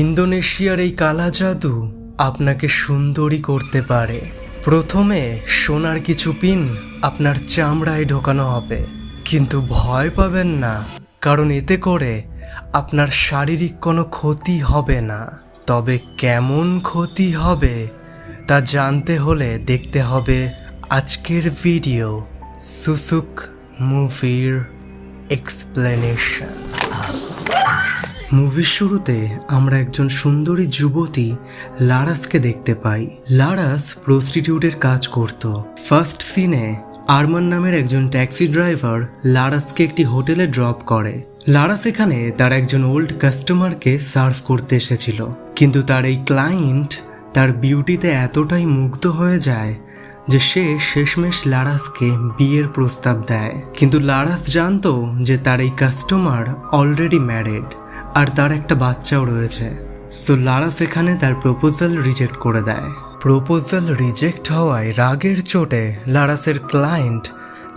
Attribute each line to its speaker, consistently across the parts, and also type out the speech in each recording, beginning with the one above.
Speaker 1: ইন্দোনেশিয়ার এই কালা জাদু আপনাকে সুন্দরী করতে পারে। প্রথমে সোনার কিছু পিন আপনার চামড়ায় ঢোকানো হবে। কিন্তু ভয় পাবেন না, কারণ এতে করে আপনার শারীরিক কোনো ক্ষতি হবে না। তবে কেমন ক্ষতি হবে, তা জানতে হলে দেখতে হবে আজকের ভিডিও সুসুক মুভির এক্সপ্লেনেশন। মুভির শুরুতে আমরা একজন সুন্দরী যুবতী লারাসকে দেখতে পাই। লারাস প্রস্টিটিউটের কাজ করত। ফার্স্ট সিনে আরমান নামের একজন ট্যাক্সি ড্রাইভার লারাসকে একটি হোটেলে ড্রপ করে। লারাস এখানে তার একজন ওল্ড কাস্টমারকে সার্ভ করতে এসেছিল। কিন্তু তার এই ক্লায়েন্ট তার বিউটিতে এতটাই মুগ্ধ হয়ে যায় যে সে শেষমেশ লারাসকে বিয়ের প্রস্তাব দেয়। কিন্তু লারাস জানতো যে তার এই কাস্টমার অলরেডি ম্যারিড আর তার একটা বাচ্চাও রয়েছে। সো লারাস এখানে তার প্রপোজাল রিজেক্ট করে দেয়। প্রপোজাল রিজেক্ট হওয়ায় রাগের চোটে লারাসের ক্লায়েন্ট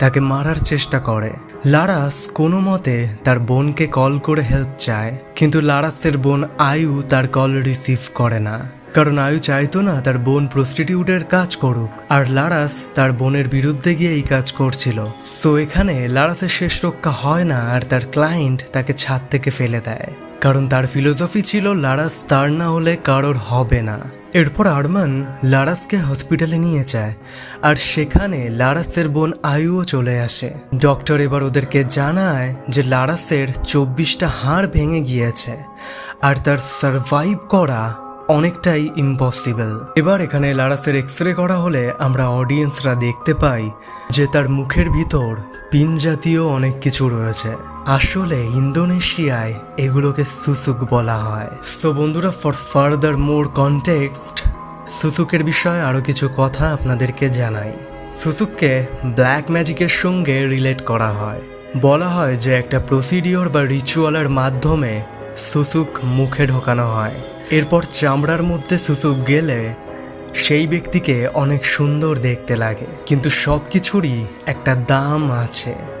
Speaker 1: তাকে মারার চেষ্টা করে। লারাস কোনো মতে তার বোনকে কল করে হেল্প চায়, কিন্তু লারাসের বোন আয়ু তার কল রিসিভ করে না। কারণ আয়ু চাইতো না তার বোন প্রস্টিটিউটের কাজ করুক, আর লারাস তার বোনের বিরুদ্ধে গিয়ে এই কাজ করছিল। সো এখানে লারাসের শেষ রক্ষা হয় না, আর তার ক্লায়েন্ট তাকে ছাদ থেকে ফেলে দেয়। কারণ তার ফিলোসফি ছিল, লারাস তার না হলে কারোর হবে না। এরপর আরমান লারাসকে হসপিটালে নিয়ে যায়, আর সেখানে লারাসের বোন আয়ুও চলে আসে। ডক্টর এবার ওদেরকে জানায় যে লারাসের চব্বিশটা হাড় ভেঙে গিয়েছে, আর তার সারভাইভ করা অনেকটাই ইম্পসিবল। এবার এখানে লারাসের এক্স রে করা হলে আমরা অডিয়েন্সরা দেখতে পাই যে তার মুখের ভিতর পিন জাতীয় অনেক কিছু রয়েছে। আসলে ইন্দোনেশিয়ায় এগুলোকে সুসুক বলা হয়। সো বন্ধুরা ফর ফার্দার মোর কনটেক্সট সুসুকের বিষয়ে আরও কিছু কথা আপনাদেরকে জানাই। সুসুককে ব্ল্যাক ম্যাজিকের সঙ্গে রিলেট করা হয়। বলা হয় যে একটা প্রসিডিওর বা রিচুয়ালের মাধ্যমে সুসুক মুখে ঢোকানো হয়। এরপর চামড়ার মধ্যে সুসুক গেলে সেই ব্যক্তিকে অনেক সুন্দর দেখতে লাগে। কিন্তু সব কিছুরই একটা দাম আছে।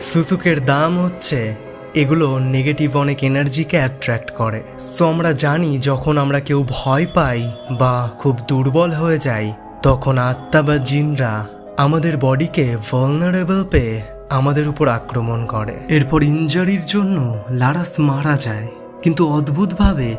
Speaker 1: সুসুকের দাম হচ্ছে, এগুলো নেগেটিভ অনেক এনার্জিকে অ্যাট্রাক্ট করে। সো আমরা জানি যখন আমরা কেউ ভয় পাই বা খুব দুর্বল হয়ে যাই, তখন আত্মা বা জিনরা আমাদের বডিকে ভলনারেবল পেয়ে আমাদের উপর আক্রমণ করে। এরপর ইনজারির জন্য লারাস মারা যায়। কিন্তু অদ্ভুতভাবে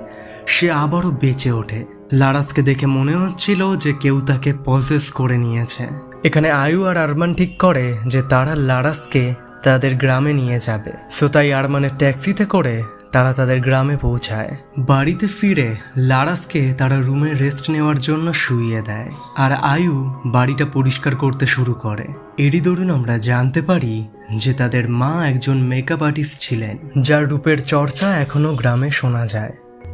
Speaker 1: সে আবারও বেঁচে ওঠে। লারাসকে দেখে মনে হচ্ছিল যে কেউ তাকে পজেস করে নিয়েছে। এখানে আয়ু আর আরমান ঠিক করে যে তারা লারাসকে তাদের গ্রামে নিয়ে যাবে। সো তাই আরমানের ট্যাক্সিতে করে তারা তাদের গ্রামে পৌঁছায়। বাড়িতে ফিরে লারাসকে তারা রুমে রেস্ট নেওয়ার জন্য শুইয়ে দেয়। আর আয়ু বাড়িটা পরিষ্কার করতে শুরু করে। এরই দরুন আমরা জানতে পারি যে তাদের মা একজন মেকআপ আর্টিস্ট ছিলেন, যার রূপের চর্চা এখনও গ্রামে শোনা যায়।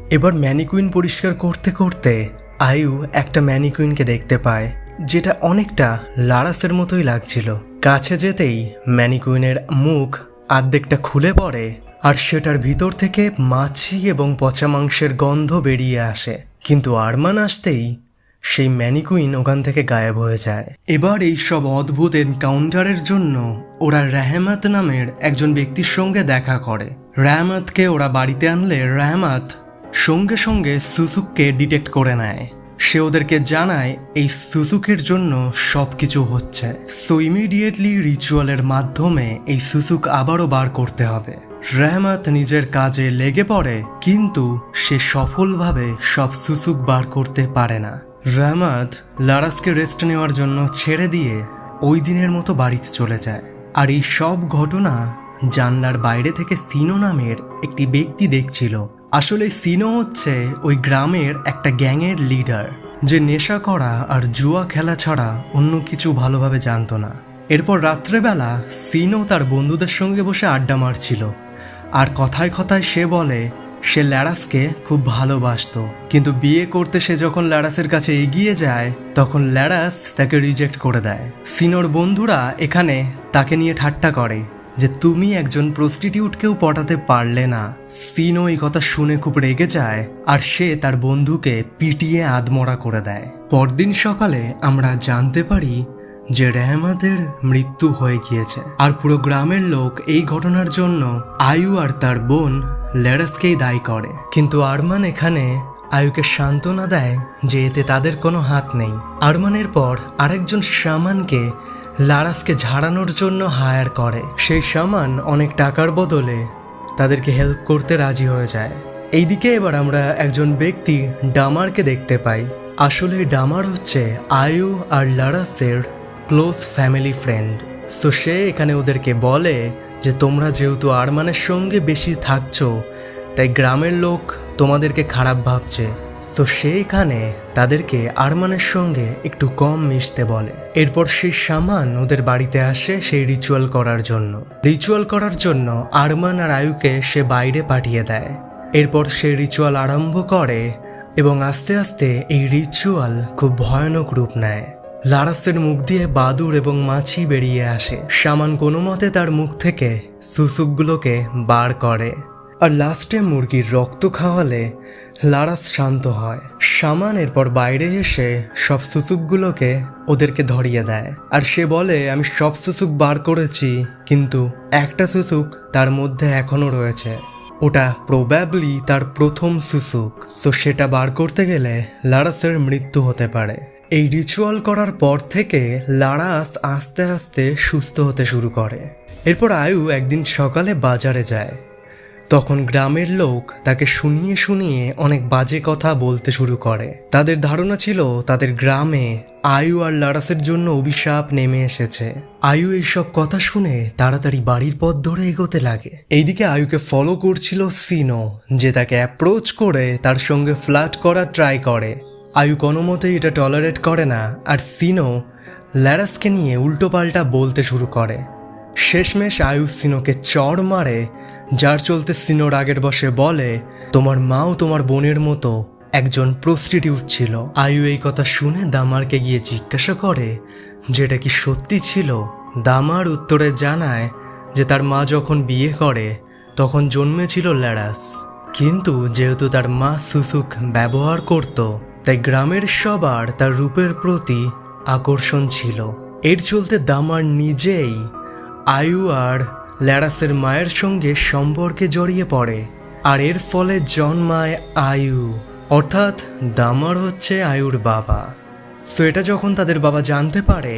Speaker 1: এবার ম্যানিকুইন পরিষ্কার করতে করতে আয়ু একটা ম্যানিকুইনকে দেখতে পায়, যেটা অনেকটা লারাসের মতোই লাগছিল। কাছে যেতেই ম্যানিকুইনের মুখ আর্ধেকটা খুলে পড়ে আর সেটার ভিতর থেকে মাছি এবং পচা মাংসের গন্ধ বেরিয়ে আসে। কিন্তু আরমান আসতেই সেই ম্যানিকুইন ওখান থেকে গায়েব হয়ে যায়। এবার এই সব অদ্ভুত এনকাউন্টারের জন্য ওরা রেহমাত নামের একজন ব্যক্তির সঙ্গে দেখা করে। রেহমাতকে ওরা বাড়িতে আনলে রেহমাত সঙ্গে সঙ্গে সুসুককে ডিটেক্ট করে নেয়। সে ওদেরকে জানায়, এই সুসুকের জন্য সব কিছু হচ্ছে। সো ইমিডিয়েটলি রিচুয়ালের মাধ্যমে এই সুসুক আবারও বার করতে হবে। রেহমাত নিজের কাজে লেগে পড়ে, কিন্তু সে সফলভাবে সব সুসুক বার করতে পারে না। রেহমাত লারাসকে রেস্ট নেওয়ার জন্য ছেড়ে দিয়ে ওই দিনের মতো বাড়িতে চলে যায়। আর এই সব ঘটনা জানলার বাইরে থেকে সিনো নামের একটি ব্যক্তি দেখছিল। আসলে সিনো হচ্ছে ওই গ্রামের একটা গ্যাংয়ের লিডার, যে নেশা করা আর জুয়া খেলা ছাড়া অন্য কিছু ভালোভাবে জানতো না। এরপর রাত্রেবেলা সিনো তার বন্ধুদের সঙ্গে বসে আড্ডা মারছিল। আর কথায় কথায় সে বলে, সে ল্যারাসকে খুব ভালোবাসতো, কিন্তু বিয়ে করতে সে যখন ল্যারাসের কাছে এগিয়ে যায়, তখন ল্যারাস তাকে রিজেক্ট করে দেয়। সিনোর বন্ধুরা এখানে তাকে নিয়ে ঠাট্টা করে। যে তুমি একজন প্রস্টিটিউটকেও পটাতে পারলে না। সিনো এই কথা শুনে খুব রেগে যায় আর সে তার বন্ধুকে পিটিয়ে আদমরা করে দেয়। পরদিন সকালে আমরা জানতে পারি যে রেহমাতের মৃত্যু হয়ে গিয়েছে। আর পুরো গ্রামের লোক এই ঘটনার জন্য আয়ু আর তার বোন ল্যারাসকেই দায়ী করে। কিন্তু আরমান এখানে আয়ুকে সান্ত্বনা দেয় যে এতে তাদের কোনো হাত নেই। আরমানের পর আরেকজন শামানকে লারাসকে ঝাড়ানোর জন্য হায়ার করে। সেই শামান অনেক টাকার বদলে তাদেরকে হেল্প করতে রাজি হয়ে যায়। এইদিকে এবার আমরা একজন ব্যক্তি ডামারকে দেখতে পাই। আসলে ডামার হচ্ছে আয়ু আর লারাসের ক্লোজ ফ্যামিলি ফ্রেন্ড তো সে এখানে ওদেরকে বলে যে, তোমরা যেহেতু আরমানের সঙ্গে বেশি থাকছো, তাই গ্রামের লোক তোমাদেরকে খারাপ ভাবছে। তো সে এখানে তাদেরকে আরমানের সঙ্গে একটু কম মিশতে বলে। এরপর সেই সামান ওদের বাড়িতে আসে সেই রিচুয়াল করার জন্য। রিচুয়াল করার জন্য আরমান আর আয়ুকে সে বাইরে পাঠিয়ে দেয়। এরপর সে রিচুয়াল আরম্ভ করে এবং আস্তে আস্তে এই রিচুয়াল খুব ভয়ানক রূপ নেয়। লারাসের মুখ দিয়ে বাদুর এবং মাছি বেরিয়ে আসে। সামান কোনো মতে তার মুখ থেকে সুসুকগুলোকে বার করে। আর লাস্টে মুরগির রক্ত খাওয়ালে লারাস শান্ত হয়। সামান এরপর বাইরে এসে সব সুসুকগুলোকে ওদেরকে ধরিয়ে দেয়। আর সে বলে, আমি সব সুসুক বার করেছি, কিন্তু একটা সুসুক তার মধ্যে এখনও রয়েছে। ওটা প্রবাবলি তার প্রথম সুসুক তো সেটা বার করতে গেলে লারাসের মৃত্যু হতে পারে। এই রিচুয়াল করার পর থেকে লারাস আস্তে আস্তে সুস্থ হতে শুরু করে। এরপর আয়ু একদিন সকালে বাজারে যায়। তখন গ্রামের লোক তাকে শুনিয়ে শুনিয়ে অনেক বাজে কথা বলতে শুরু করে। তাদের ধারণা ছিল তাদের গ্রামে আয়ু আর লারাসের জন্য অভিশাপ নেমে এসেছে। আয়ু এইসব কথা শুনে তাড়াতাড়ি বাড়ির পথ ধরে এগোতে লাগে। এইদিকে আয়ুকে ফলো করছিল সিনো, যে তাকে অ্যাপ্রোচ করে তার সঙ্গে ফ্ল্যাট করার ট্রাই করে। আয়ু কোনো মতেই এটা টলারেট করে না, আর সিনো ল্যারাসকে নিয়ে উল্টোপাল্টা বলতে শুরু করে। শেষমেশ আয়ু সিনোকে চড় মারে যার চলতে সিনোর আগের বসে বলে, তোমার মাও তোমার বোনের মতো একজন প্রস্টিটিউট ছিল। আয়ু এই কথা শুনে দামারকে গিয়ে জিজ্ঞাসা করে, যেটা কি সত্যি ছিল? দামার উত্তরে জানায় যে তার মা যখন বিয়ে করে, তখন জন্মেছিল ল্যারাস। কিন্তু যেহেতু তার মা সুসুক ব্যবহার করত, তাই গ্রামের সবার তার রূপের প্রতি আকর্ষণ ছিল। এর চলতে দামার নিজেই আয়ু আর ল্যারাসের মায়ের সঙ্গে সম্পর্কে জড়িয়ে পড়ে, আর এর ফলে জন্মায় আয়ু, অর্থাৎ দামার হচ্ছে আয়ুর বাবা। সো এটা যখন তাদের বাবা জানতে পারে,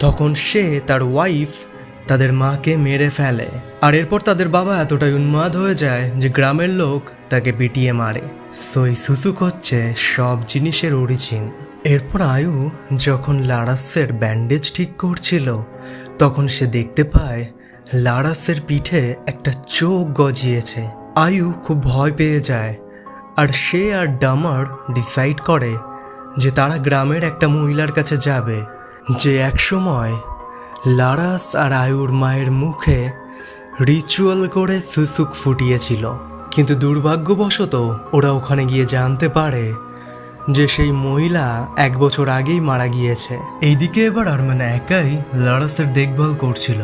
Speaker 1: তখন সে তার ওয়াইফ তাদের মাকে মেরে ফেলে, আর এরপর তাদের বাবা এতটাই উন্মাদ হয়ে যায় যে গ্রামের লোক তাকে পিটিয়ে মারে। সো এই সুসুক হচ্ছে সব জিনিসের অরিজিন এরপর আয়ু যখন লারাসের ব্যান্ডেজ ঠিক করছিল, তখন সে দেখতে পায় লারাসের পিঠে একটা চোখ গজিয়েছে। আয়ু খুব ভয় পেয়ে যায়। আর সে আর ডামার ডিসাইড করে যে তারা গ্রামের একটা মহিলার কাছে যাবে। যে একসময় লারাস আর আয়ুর মায়ের মুখে রিচুয়াল করে সুসুক ফুটিয়েছিল। কিন্তু দুর্ভাগ্যবশত ওরা ওখানে গিয়ে জানতে পারে যে সেই মহিলা এক বছর আগেই মারা গিয়েছে। এইদিকে এবার আরমান একাই লারাসের দেখভাল করছিল।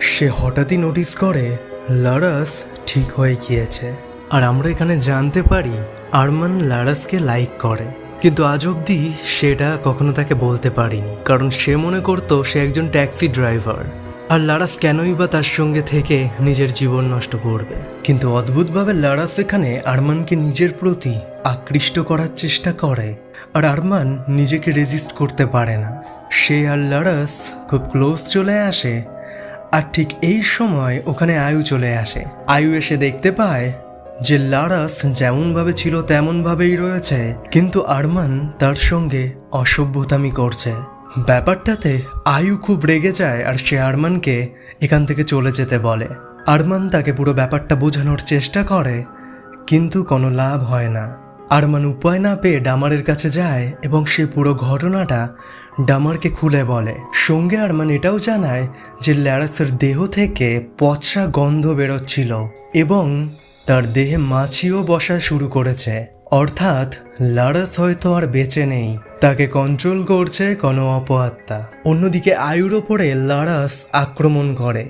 Speaker 1: সে হঠাৎই নোটিস করে, লারাস ঠিক হয়ে গিয়েছে। আর আমরা এখানে জানতে পারি, আরমান লারাসকে লাইক করে। কিন্তু আজ অবধি সেটা কখনো তাকে বলতে পারিনি। কারণ সে মনে করতো সে একজন ট্যাক্সি ড্রাইভার আর লারাস কেনই বা তার সঙ্গে থেকে নিজের জীবন নষ্ট করবে? কিন্তু অদ্ভুতভাবে লারাস এখানে আরমানকে নিজের প্রতি আকৃষ্ট করার চেষ্টা করে। আর আরমান নিজেকে রেজিস্ট করতে পারে না। সে আর লারাস খুব ক্লোজ চলে আসে আর ঠিক এই সময় ওখানে আয়ু চলে আসে। আয়ু এসে দেখতে পায় যে লারাস যেমনভাবে ছিল তেমনভাবেই রয়েছে, কিন্তু আরমান তার সঙ্গে অসভ্যতামি করছে। ব্যাপারটাতে আয়ু খুব রেগে যায় আর সে আরমানকে এখান থেকে চলে যেতে বলে। আরমান তাকে পুরো ব্যাপারটা বোঝানোর চেষ্টা করে, কিন্তু কোনো লাভ হয় না। আরমান উপায় না পেয়ে ডামারের কাছে যায় এবং সে পুরো ঘটনাটা ডামারকে খুলে বলে, সঙ্গে আরমান এটাও জানায় যে ল্যারাসের দেহ থেকে পচা গন্ধ বেরোচ্ছিল এবং তার দেহে মাছিও বসা শুরু করেছে। অর্থাৎ লারাস হয়তো আর বেঁচে নেই। তাকে কন্ট্রোল করছে কোনো অপআত্মা। অন্যদিকে আয়ুর ওপরে লারাস আক্রমণ করে,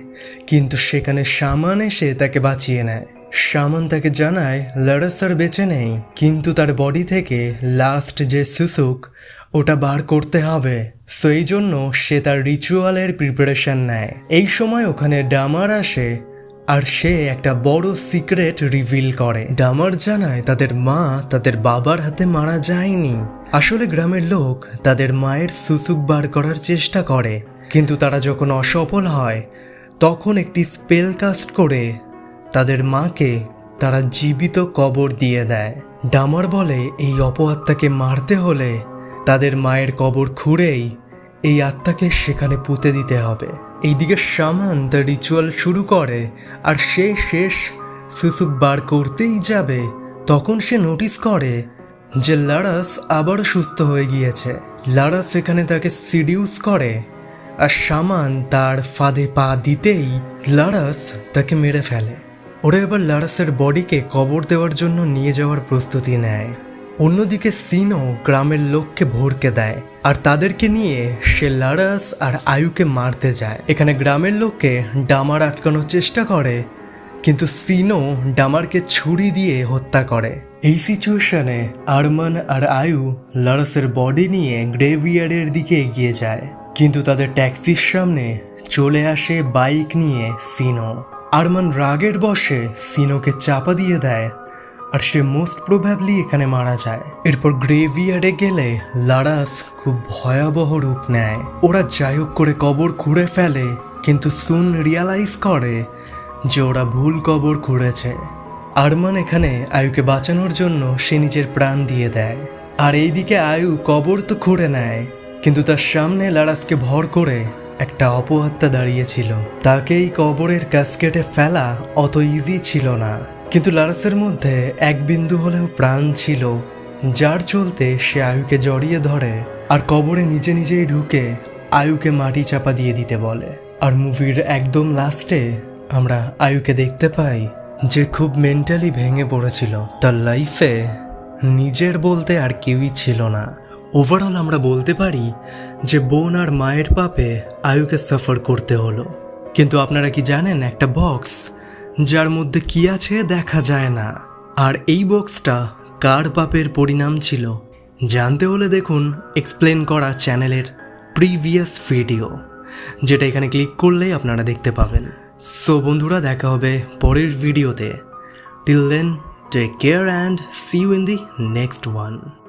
Speaker 1: কিন্তু সেখানে সামান এসে তাকে বাঁচিয়ে নেয়। সামান তাকে জানায় লারাস আর বেঁচে নেই, কিন্তু তার বডি থেকে লাস্ট যে সুসুক ওটা বার করতে হবে। সো এই জন্য সে তার রিচুয়ালের প্রিপারেশন নেয়। এই সময় ওখানে ডামার আসে আর সে একটা বড় সিক্রেট রিভিল করে। ডামার জানায়, তাদের মা তাদের বাবার হাতে মারা যায়নি। আসলে গ্রামের লোক তাদের মায়ের সুসুক বার করার চেষ্টা করে। কিন্তু তারা যখন অসফল হয়, তখন একটি স্পেল কাস্ট করে তাদের মাকে তারা জীবিত কবর দিয়ে দেয়। ডামার বলে, এই অপআত্মাকে মারতে হলে তাদের মায়ের কবর খুঁড়েই এই আত্মাকে সেখানে পুঁতে দিতে হবে। এইদিকে সামান তার রিচুয়াল শুরু করে আর সে শেষ সুসুক বার করতেই যাবে, তখন সে নোটিস করে যে লারাস আবারও সুস্থ হয়ে গিয়েছে। লারাস এখানে তাকে সিডিউস করে আর শামান তার ফাঁদে পা দিতেই লারাস তাকে মেরে ফেলে। ওরা এবার লারাসের বডিকে কবর দেওয়ার জন্য নিয়ে যাওয়ার প্রস্তুতি নেয়। অন্যদিকে সিনো গ্রামের লোককে ভরকে দেয় আর তাদেরকে নিয়ে সে লারাস আর আয়ুকে মারতে যায়। এখানে গ্রামের লোককে ডামার আটকানোর চেষ্টা করে, কিন্তু সিনো ডামারকে ছুরি দিয়ে হত্যা করে। এই সিচুয়েশনে আরমান আর আয়ু লারাসের বডি নিয়ে গ্রেভিয়ার্ডের দিকে এগিয়ে যায়, কিন্তু তাদের ট্যাক্সির সামনে চলে আসে বাইক নিয়ে সিনো আরমান রাগের বসে সিনোকে চাপা দিয়ে দেয় আর সে মোস্ট প্রবাবলি এখানে মারা যায়। এরপর গ্রেভিয়ার্ডে গেলে লারাস খুব ভয়াবহ রূপ নেয়। ওরা যাই হোক করে কবর খুঁড়ে ফেলে, কিন্তু সুন রিয়ালাইজ করে যে ওরা ভুল কবর খুঁড়েছে। আরমান এখানে আয়ুকে বাঁচানোর জন্য সে নিজের প্রাণ দিয়ে দেয়। আর এইদিকে আয়ু কবর তো খুঁড়ে নেয়, কিন্তু তার সামনে লারাসকে ভর করে একটা অপহত্যা দাঁড়িয়েছিল। তাকে এই কবরের ক্যাসকেটে ফেলা অত ইজি ছিল না। কিন্তু লারাসের মধ্যে এক বিন্দু হলেও প্রাণ ছিল, যার চলতে সে আয়ুকে জড়িয়ে ধরে আর কবরে নিজে নিজেই ঢুকে আয়ুকে মাটি চাপা দিয়ে দিতে বলে। আর মুভির একদম লাস্টে আমরা আয়ুকে দেখতে পাই, যে খুব মেন্টালি ভেঙে পড়েছিল। তার লাইফে নিজের বলতে আর কেউই ছিল না। ওভারঅল আমরা বলতে পারি যে বোন আর মায়ের পাপে আয়ুকে সাফার করতে হলো। কিন্তু আপনারা কি জানেন একটা বক্স যার মধ্যে কি আছে দেখা যায় না। আর এই বক্সটা কার পাপের পরিণাম ছিল? জানতে হলে দেখুন এক্সপ্লেন করা চ্যানেলের প্রিভিয়াস ভিডিও যেটা এখানে ক্লিক করলেই আপনারা দেখতে পাবেন। সো বন্ধুরা, দেখা হবে পরের ভিডিওতে till then take care and see you in the next one